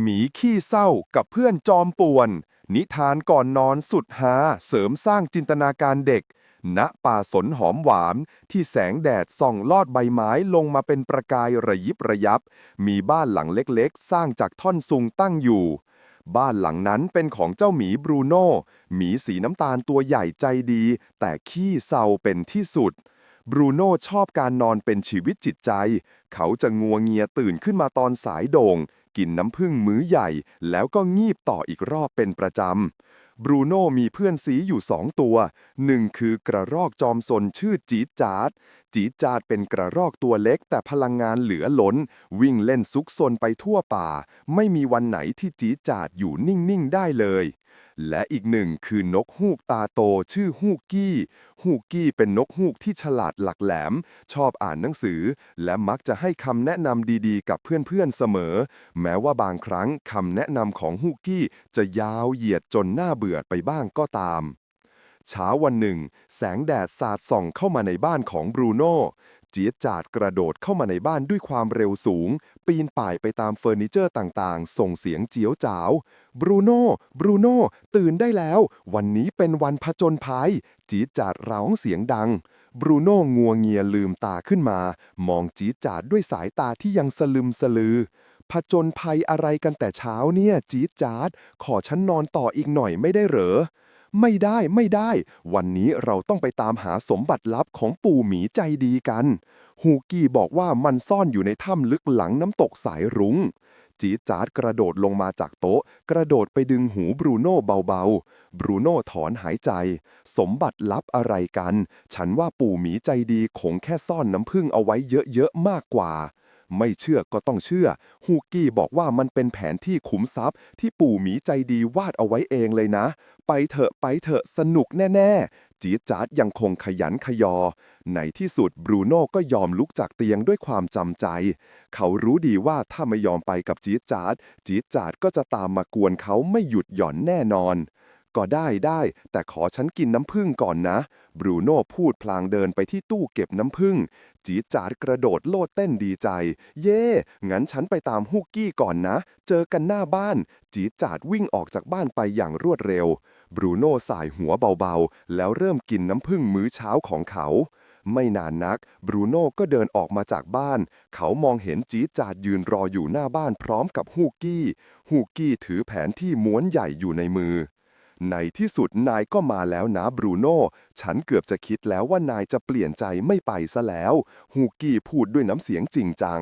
หมีขี้เศร้ากับเพื่อนจอมป่วน นิทานก่อนนอนสุดฮาเสริมสร้างจินตนาการเด็ก ณป่าสนหอมหวานที่แสงแดดส่องลอดใบไม้ลงมาเป็นประกายระยิบระยับ มีบ้านหลังเล็กๆ สร้างจากท่อนซุงตั้งอยู่ บ้านหลังนั้นเป็นของเจ้าหมีบรูโน่หมีสีน้ำตาลตัวใหญ่ใจดี แต่ขี้เศร้าเป็นที่สุดบรูโน่ชอบการนอนเป็นชีวิตจิตใจ เขาจะงัวเงียตื่นขึ้นมาตอนสายโด่ง กินน้ำผึ้งมื้อใหญ่ แล้วก็งีบต่ออีกรอบเป็นประจำบรูโน่มีเพื่อนสีอยู่สองตัวหนึ่งคือกระรอกจอมสนชื่อจีดจาดจีดจาดเป็นกระรอกตัวเล็กแต่พลังงานเหลือล้น วิ่งเล่นซุกซนไปทั่วป่า ไม่มีวันไหนที่จีดจาดอยู่นิ่ง ๆ ได้เลย และอีกหนึ่งคือนกฮูกตาโตชื่อฮูกกี้ ฮูกกี้เป็นนกฮูกที่ฉลาดหลักแหลม ชอบอ่านหนังสือ และมักจะให้คำแนะนำดีๆ กับเพื่อนๆเสมอ แม้ว่าบางครั้งคำแนะนำของฮูกกี้จะยาวเหยียดจนน่าเบื่อไปบ้างก็ตามเช้าวันหนึ่ง แสงแดดสาดส่องเข้ามาในบ้านของบรูโน่ เจี๊ยดจาดกระโดดเข้ามาในบ้านด้วยความเร็วสูง ปีนป่ายไปตามเฟอร์นิเจอร์ต่างๆ ส่งเสียงเจียวจาวบรูโน่บรูโน่ตื่นได้แล้ว วันนี้เป็นวันผจญภัยจี๊ดจาดร้องเสียงดังบรูโน่งัวเงียลืมตาขึ้นมา มองจี๊ดจาดด้วยสายตาที่ยังสลึมสลือผจญภัยอะไรกันแต่เช้าเนี่ยจี๊ดจาดขอฉันนอนต่ออีกหน่อยไม่ได้เหรอ ไม่ได้ไม่ได้ วันนี้เราต้องไปตามหาสมบัติลับของปู่หมีใจดีกัน ฮูกี้บอกว่ามันซ่อนอยู่ในถ้ำลึกหลังน้ำตกสายรุง้ง จีจาดกระโดดลงมาจากโต๊ะ กระโดดไปดึงหูบรูโน่เบาๆ บรูโน่ถอนหายใจ สมบัติลับอะไรกัน ฉันว่าปู่หมีใจดีคงแค่ซ่อนน้ำผึ้งเอาไว้เยอะๆมากกว่า ไม่เชื่อก็ต้องเชื่อ ฮูกี้บอกว่ามันเป็นแผนที่ขุมทรัพย์ ที่ปู่หมีใจดีวาดเอาไว้เองเลยนะ ไปเถอะไปเถอะสนุกแน่ ๆ จีจาดยังคงขยันขยอ ในที่สุดบรูโน่ก็ยอมลุกจากเตียงด้วยความจำใจ เขารู้ดีว่าถ้าไม่ยอมไปกับจีจาดจีจาดก็จะตามมากวนเขาไม่หยุดหย่อนแน่นอน ก็ได้ได้ แต่ขอฉันกินน้ำผึ้งก่อนนะ บรูโน่พูดพลางเดินไปที่ตู้เก็บน้ำผึ้งจีจาดกระโดดโลดเต้นดีใจ เย่งั้นฉันไปตามฮุกกี้ก่อนนะ เจอกันหน้าบ้าน จีจาดวิ่งออกจากบ้านไปอย่างรวดเร็ว บรูโน่สายหัวเบาๆ แล้วเริ่มกินน้ำผึ้งมื้อเช้าของเขา ไม่นานนัก บรูโน่ก็เดินออกมาจากบ้าน เขามองเห็นจีจาดยืนรออยู่หน้าบ้านพร้อมกับฮูกี้ ฮูกกี้ถือแผนที่ม้วนใหญ่อยู่ในมือ ในที่สุดนายก็มาแล้วนะบรูโน่ฉันเกือบจะคิดแล้วว่านายจะเปลี่ยนใจไม่ไปซะแล้ว ฮูกี้พูดด้วยน้ำเสียงจริงจัง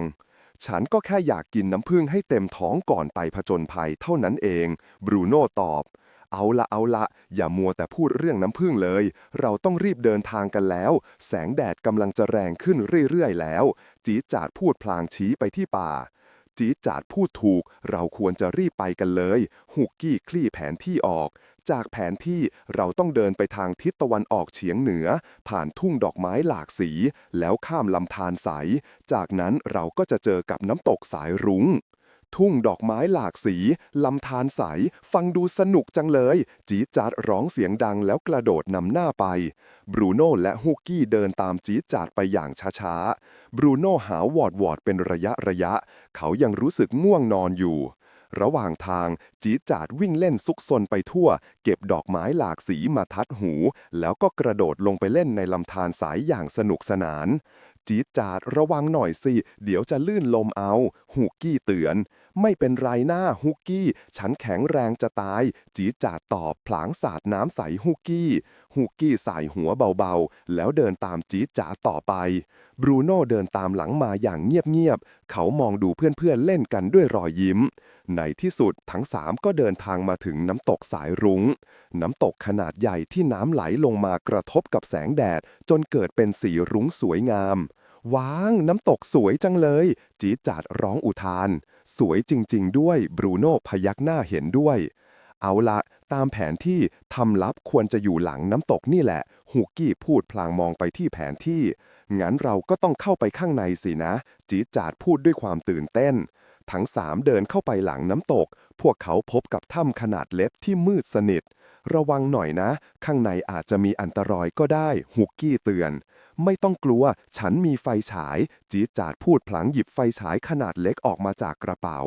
ฉันก็แค่อยากกินน้ำผึ้งให้เต็มท้องก่อนไปผจญภัยเท่านั้นเอง บรูโน่ตอบ เอาละเอาละ อย่ามัวแต่พูดเรื่องน้ำผึ้งเลย เราต้องรีบเดินทางกันแล้ว แสงแดดกำลังจะแรงขึ้นเรื่อยๆแล้ว จีจาดพูดพลางชี้ไปที่ป่า จีจาดพูดถูก เราควรจะรีบไปกันเลยฮุกกี้คลี่แผนที่ออก จากแผนที่เราต้องเดินไปทางทิศตะวันออกเฉียงเหนือ ผ่านทุ่งดอกไม้หลากสี แล้วข้ามลำธารใส จากนั้นเราก็จะเจอกับน้ำตกสายรุง้ง ทุ่งดอกไม้หลากสีลำธารใส ฟังดูสนุกจังเลย จีดจาดร้องเสียงดังแล้วกระโดดนำหน้าไป บรูโน่และฮุกกี้เดินตามจีดจาดไปอย่างช้าๆ บรูโน่หาวอดวอดเป็นระยะระยะ เขายังรู้สึกง่วงนอนอยู่ ระหว่างทางจีดจาดวิ่งเล่นซุกซนไปทั่ว เก็บดอกไม้หลากสีมาทัดหู แล้วก็กระโดดลงไปเล่นในลำธารสายอย่างสนุกสนาน จีดจาดระวังหน่อยสิ เดี๋ยวจะลื่นลมเอา ฮุกกี้เตือน ไม่เป็นไรหน้าฮุกกี้ ฉันแข็งแรงจะตาย จีดจาดตอบผลางสาดน้ำใสฮุกกี้ ฮุกกี้สายหัวเบาๆ แล้วเดินตามจีดจาต่อไป บรูโน่เดินตามหลังมาอย่างเงียบๆ เขามองดูเพื่อนๆเล่นกันด้วยรอยยิ้ม ในที่สุดทั้งสามก็เดินทางมาถึงน้ำตกสายรุง้ง น้ำตกขนาดใหญ่ที่น้ำไหลลงมากระทบกับแสงแดด จนเกิดเป็นสีรุ้งสวยงาม ว้าง น้ำตกสวยจังเลย จีจาดร้องอุทาน สวยจริง ๆ ด้วยบรูโน่พยักหน้าเห็นด้วย เอาละ ตามแผนที่ทำลับควรจะอยู่หลังน้ำตกนี่แหละ ฮูกกี้พูดพลางมองไปที่แผนที่ งั้นเราก็ต้องเข้าไปข้างในสินะ จีจาดพูดด้วยความตื่นเต้น ทั้งสามเดินเข้าไปหลังน้ำตก พวกเขาพบกับถ้ำขนาดเล็กที่มืดสนิท ระวังหน่อยนะ ข้างในอาจจะมีอันตรายก็ได้ฮุกกี้เตือน ไม่ต้องกลัว ฉันมีไฟฉาย จีจาดพูดพลางหยิบไฟฉายขนาดเล็กออกมาจากกระเป๋า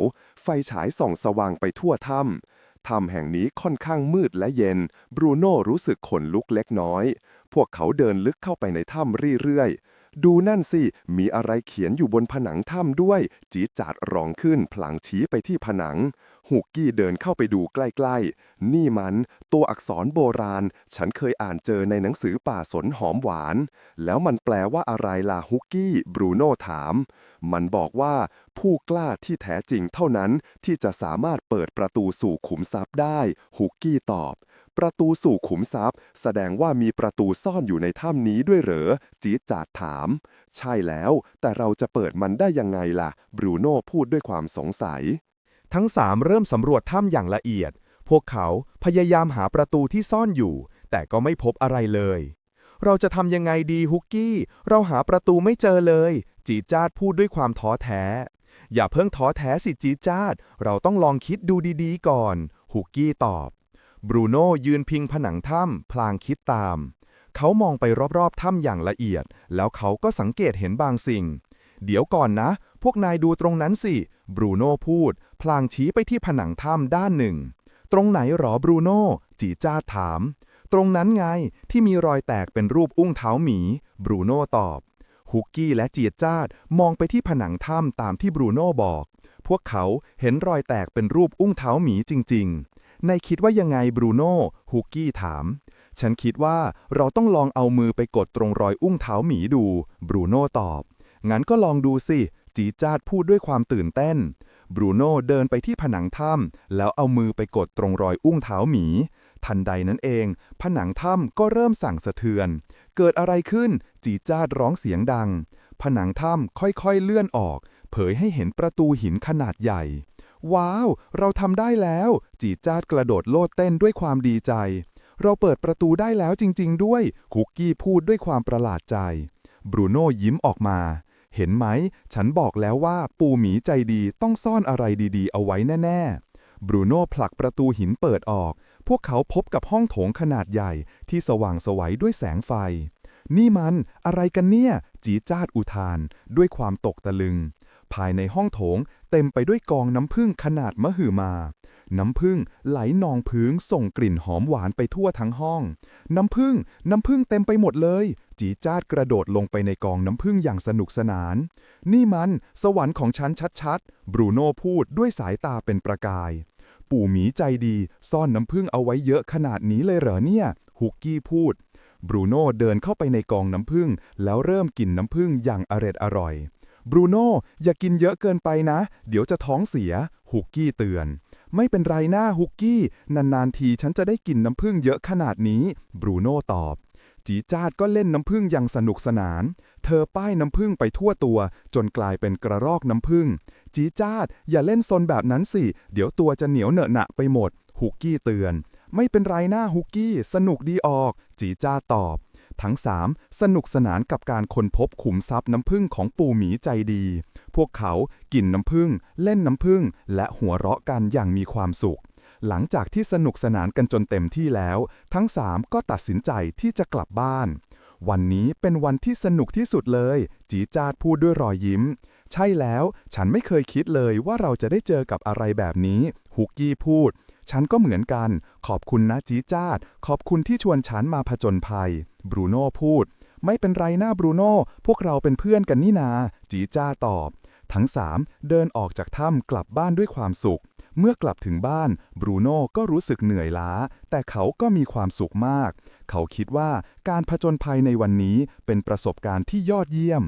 ไฟฉายส่องสว่างไปทั่วถ้ำ ถ้ำแห่งนี้ค่อนข้างมืดและเย็น บรูโน่รู้สึกขนลุกเล็กน้อย พวกเขาเดินลึกเข้าไปในถ้ำเรื่อยๆ ดูนั่นสิ มีอะไรเขียนอยู่บนผนังถ้ำด้วย จีจาดร้องขึ้น พลางชี้ไปที่ผนัง ฮุกกี้เดินเข้าไปดูใกล้ๆ นี่มัน ตัวอักษรโบราณ ฉันเคยอ่านเจอในหนังสือป่าสนหอมหวาน แล้วมันแปลว่าอะไรล่ะฮุกกี้ บรูโน่ถาม มันบอกว่า ผู้กล้าที่แท้จริงเท่านั้นที่จะสามารถเปิดประตูสู่ขุมทรัพย์ได้ฮุกกี้ตอบ ประตูสู่ขุมทรัพย์ แสดงว่ามีประตูซ่อนอยู่ในถ้ำนี้ด้วยเหรอ จีดจาดถาม ใช่แล้ว แต่เราจะเปิดมันได้ยังไงล่ะ บรูโน่พูดด้วยความสงสัย ทั้งสามเริ่มสำรวจถ้ำอย่างละเอียด พวกเขาพยายามหาประตูที่ซ่อนอยู่ แต่ก็ไม่พบอะไรเลย เราจะทำยังไงดีฮุกกี้ เราหาประตูไม่เจอเลย จีจาดพูดด้วยความท้อแท้ อย่าเพิ่งท้อแท้สิจีจาด เราต้องลองคิดดูดีๆก่อน ฮุกกี้ตอบบรูโน่ยืนพิงผนังถ้ำพลางคิดตาม เขามองไปรอบๆถ้ำอย่างละเอียด แล้วเขาก็สังเกตเห็นบางสิ่ง เดี๋ยวก่อนนะ พวกนายดูตรงนั้นสิ บรูโน่พูด พลางชี้ไปที่ผนังถ้ำด้านหนึ่ง ตรงไหนหรอบรูโน่จีจ้าถาม ตรงนั้นไงที่มีรอยแตกเป็นรูปอุ้งเท้าหมี บรูโน่ตอบ ฮุกกี้และเจียจ้าดมองไปที่ผนังถ้ำตามที่บรูโน่บอก พวกเขาเห็นรอยแตกเป็นรูปอุ้งเท้าหมีจริง ๆ ในคิดว่ายังไงบรูโน่ฮุกกี้ถาม ฉันคิดว่าเราต้องลองเอามือไปกดตรงรอยอุ้งเท้าหมีดู บรูโน่ตอบ งั้นก็ลองดูสิ จีจาดพูดด้วยความตื่นเต้น บรูโน่เดินไปที่ผนังถ้ำแล้วเอามือไปกดตรงรอยอุ้งเท้าหมี ทันใดนั้นเอง ผนังถ้ำก็เริ่มสั่งสะเทือน เกิดอะไรขึ้น จีจาดร้องเสียงดัง ผนังถ้ำค่อยๆเลื่อนออก เผยให้เห็นประตูหินขนาดใหญ่ ว้าว เราทำได้แล้ว จีจาดกระโดดโลดเต้นด้วยความดีใจ เราเปิดประตูได้แล้วจริง ๆ ด้วยคุกกี้พูดด้วยความประหลาดใจบรูโน่ยิ้มออกมา เห็นไหม ฉันบอกแล้วว่าปูหมีใจดีต้องซ่อนอะไรดีๆ เอาไว้แน่ ๆ บรูโน่ผลักประตูหินเปิดออก พวกเขาพบกับห้องโถงขนาดใหญ่ที่สว่างสวัยด้วยแสงไฟ นี่มันอะไรกันเนี่ย จีจาดอุทาน ด้วยความตกตะลึง ภายในห้องโถงเต็มไปด้วยกองน้ำผึ้งขนาดมหึมา น้ำผึ้งไหลนองพื้นส่งกลิ่นหอมหวานไปทั่วทั้งห้อง น้ำผึ้งน้ำผึ้งเต็มไปหมดเลย จีจาดกระโดดลงไปในกองน้ำผึ้งอย่างสนุกสนาน นี่มันสวรรค์ของฉันชัดๆ บรูโน่พูดด้วยสายตาเป็นประกาย ปู่หมีใจดีซ่อนน้ำผึ้งเอาไว้เยอะขนาดนี้เลยเหรอเนี่ย ฮุกกี้พูด บรูโน่เดินเข้าไปในกองน้ำผึ้งแล้วเริ่มกินน้ำผึ้งอย่างอร็ดอร่อยบรูโน่อย่ากินเยอะเกินไปนะ เดี๋ยวจะท้องเสีย ฮุกกี้เตือน ไม่เป็นไรหน้าฮุกกี้ นานๆทีฉันจะได้กินน้ำผึ้งเยอะขนาดนี้ บรูโน่ตอบ จีจาดก็เล่นน้ำผึ้งอย่างสนุกสนาน เธอป้ายน้ำผึ้งไปทั่วตัว จนกลายเป็นกระรอกน้ำผึ้ง จีจาดอย่าเล่นซนแบบนั้นสิ เดี๋ยวตัวจะเหนียวเหนอะหนะไปหมด ฮุกกี้เตือน ไม่เป็นไรหน้าฮุกกี้ สนุกดีออก จีจ้าตอบ ทั้งสามสนุกสนานกับการค้นพบขุมทรัพย์น้ำผึ้งของปู่หมีใจดี พวกเขากินน้ำผึ้งเล่นน้ำผึ้งและหัวเราะกันอย่างมีความสุข หลังจากที่สนุกสนานกันจนเต็มที่แล้ว ทั้งสามก็ตัดสินใจที่จะกลับบ้าน วันนี้เป็นวันที่สนุกที่สุดเลย จีจาดพูดด้วยรอยยิ้ม ใช่แล้ว ฉันไม่เคยคิดเลยว่าเราจะได้เจอกับอะไรแบบนี้ ฮุกกี้พูดฉันก็เหมือนกัน ขอบคุณนะจีจาด ขอบคุณที่ชวนฉันมาผจญภัย บรูโน่พูด ไม่เป็นไรหนะบรูโน่พวกเราเป็นเพื่อนกันนี่นา จีจ้าตอบ ทั้งสามเดินออกจากถ้ำกลับบ้านด้วยความสุข เมื่อกลับถึงบ้านบรูโน่ก็รู้สึกเหนื่อยล้า แต่เขาก็มีความสุขมาก เขาคิดว่าการผจญภัยในวันนี้เป็นประสบการณ์ที่ยอดเยี่ยม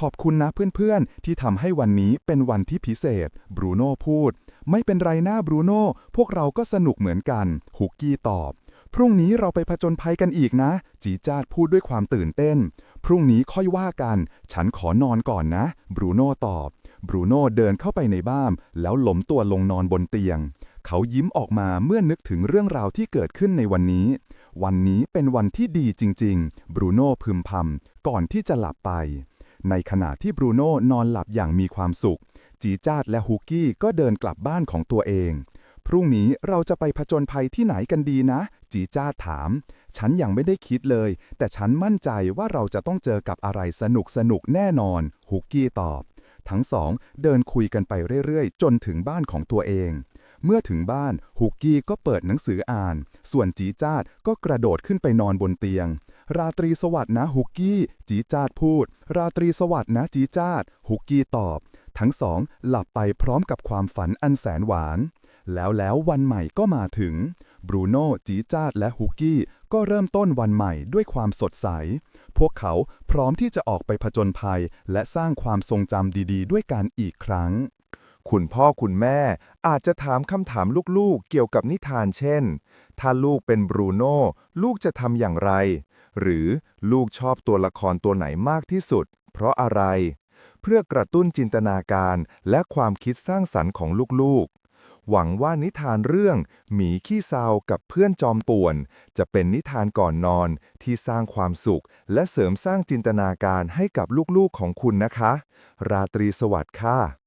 ขอบคุณนะเพื่อนๆ ที่ทำให้วันนี้เป็นวันที่พิเศษบรูโน่พูด ไม่เป็นไรหน้าบรูโน่พวกเราก็สนุกเหมือนกันฮุกกี้ตอบ พรุ่งนี้เราไปผจญภัยกันอีกนะ จีจาดพูดด้วยความตื่นเต้น พรุ่งนี้ค่อยว่ากัน ฉันขอนอนก่อนนะ บรูโน่ตอบ บรูโน่เดินเข้าไปในบ้าน แล้วหลมตัวลงนอนบนเตียง เขายิ้มออกมาเมื่อนึกถึงเรื่องราวที่เกิดขึ้นในวันนี้ วันนี้เป็นวันที่ดีจริง ๆ บรูโน่พึมพำก่อนที่จะหลับไป ในขณะที่บรูโน่นอนหลับอย่างมีความสุข จีจาดและฮุกกี้ก็เดินกลับบ้านของตัวเอง พรุ่งนี้เราจะไปผจญภัยที่ไหนกันดีนะ จีจ้าถาม ฉันยังไม่ได้คิดเลย แต่ฉันมั่นใจว่าเราจะต้องเจอกับอะไรสนุกสนุกแน่นอน ฮุกกี้ตอบ ทั้งสองเดินคุยกันไปเรื่อยๆ จนถึงบ้านของตัวเอง เมื่อถึงบ้าน ฮุกกี้ก็เปิดหนังสืออ่าน ส่วนจีจ้าดก็กระโดดขึ้นไปนอนบนเตียง ราตรีสวัสดิ์นะฮุกกี้ จีจ้าดพูด ราตรีสวัสดิ์นะจีจ้าดฮุกกี้ตอบ ทั้งสองหลับไปพร้อมกับความฝันอันแสนหวาน แล้วแล้ววันใหม่ก็มาถึง บรูโน่จีจ้าดและฮุกกี้ก็เริ่มต้นวันใหม่ด้วยความสดใส พวกเขาพร้อมที่จะออกไปผจญภัย และสร้างความทรงจำดีๆ ด้วยกันอีกครั้ง คุณพ่อคุณแม่อาจจะถามคำถามลูกๆ เกี่ยวกับนิทานเช่น ถ้าลูกเป็นบรูโน่ลูกจะทำอย่างไร หรือลูกชอบตัวละครตัวไหนมากที่สุด เพราะอะไร เพื่อกระตุ้นจินตนาการและความคิดสร้างสรรค์ของลูกๆ หวังว่านิทานเรื่อง หมีขี้เศร้ากับเพื่อนจอมป่วน จะเป็นนิทานก่อนนอนที่สร้างความสุข และเสริมสร้างจินตนาการให้กับลูกๆของคุณนะคะ ราตรีสวัสดิ์ค่ะ